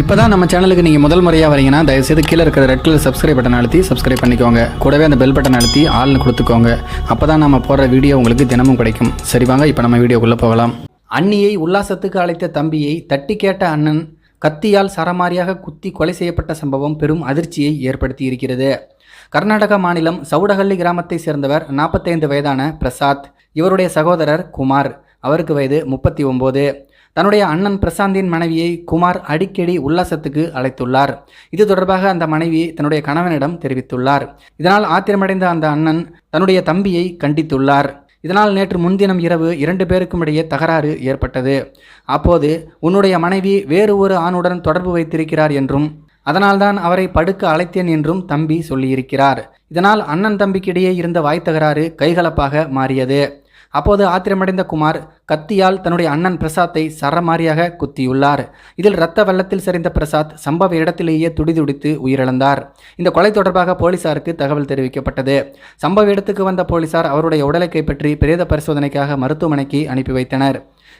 இப்போ தான் நம்ம சேனலுக்கு நீங்கள் முதல் முறையாக வரீங்கன்னா தயவுசெய்து கீழே இருக்கிற ரெட் கலர் சப்ஸ்கிரைப் பட்டன் அழுத்தி சப்ஸ்கிரைப் பண்ணிக்கோங்க. கூடவே அந்த பெல் பட்டன் அழுத்தி ஆள்னு கொடுத்துக்கோங்க. அப்போ தான் நம்ம போடுற வீடியோ உங்களுக்கு தினமும் கிடைக்கும். சரி வாங்க இப்போ நம்ம வீடியோக்குள்ளே போகலாம். அண்ணியை உல்லாசத்துக்கு அழைத்த தம்பியை தட்டி கேட்ட அண்ணன் கத்தியால் சரமாரியாக குத்தி கொலை செய்யப்பட்ட சம்பவம் பெரும் அதிர்ச்சியை ஏற்படுத்தி இருக்கிறது. கர்நாடகா மாநிலம் சவுடஹள்ளி கிராமத்தை சேர்ந்தவர் நாற்பத்தைந்து வயதான பிரசாத் இவருடைய சகோதரர் குமார் அவருக்கு வயது முப்பத்தி ஒம்பது. தன்னுடைய அண்ணன் பிரசாந்தின் மனைவியை குமார் அடிக்கடி உல்லாசத்துக்கு அழைத்துள்ளார். இது தொடர்பாக அந்த மனைவி தன்னுடைய கணவனிடம் தெரிவித்துள்ளார். இதனால் ஆத்திரமடைந்த அந்த அண்ணன் தன்னுடைய தம்பியை கண்டித்துள்ளார். இதனால் நேற்று முன்தினம் இரவு இரண்டு பேருக்கும் இடையே தகராறு ஏற்பட்டது. அப்போது உன்னுடைய மனைவி வேறு ஒரு ஆணுடன் தொடர்பு வைத்திருக்கிறார் என்றும் அதனால்தான் அவரை படுக்க அழைத்தேன் என்றும் தம்பி சொல்லியிருக்கிறார். இதனால் அண்ணன் தம்பிக்கிடையே இருந்த வாய் தகராறு கைகலப்பாக மாறியது. அப்போது ஆத்திரமடைந்த குமார் கத்தியால் தன்னுடைய அண்ணன் பிரசாத்தை சரமாரியாக குத்தியுள்ளார். இதில் இரத்த வெள்ளத்தில் சரிந்த பிரசாத் சம்பவ இடத்திலேயே துடிதுடித்து உயிரிழந்தார். இந்த கொலை தொடர்பாக போலீசாருக்கு தகவல் தெரிவிக்கப்பட்டது. சம்பவ இடத்துக்கு வந்த போலீசார் அவருடைய உடலை கைப்பற்றி பிரேத பரிசோதனைக்காக மருத்துவமனைக்கு அனுப்பி வைத்தனர்.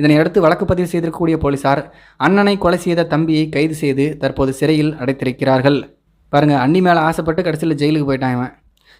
இதனையடுத்து வழக்கு பதிவு செய்திருக்கக்கூடிய போலீசார் அண்ணனை கொலை செய்த தம்பியை கைது செய்து தற்போது சிறையில் அடைத்திருக்கிறார்கள். பாருங்க அண்ணி மேலே ஆசைப்பட்டு கடைசியில் ஜெயிலுக்கு போயிட்டான் இவன்.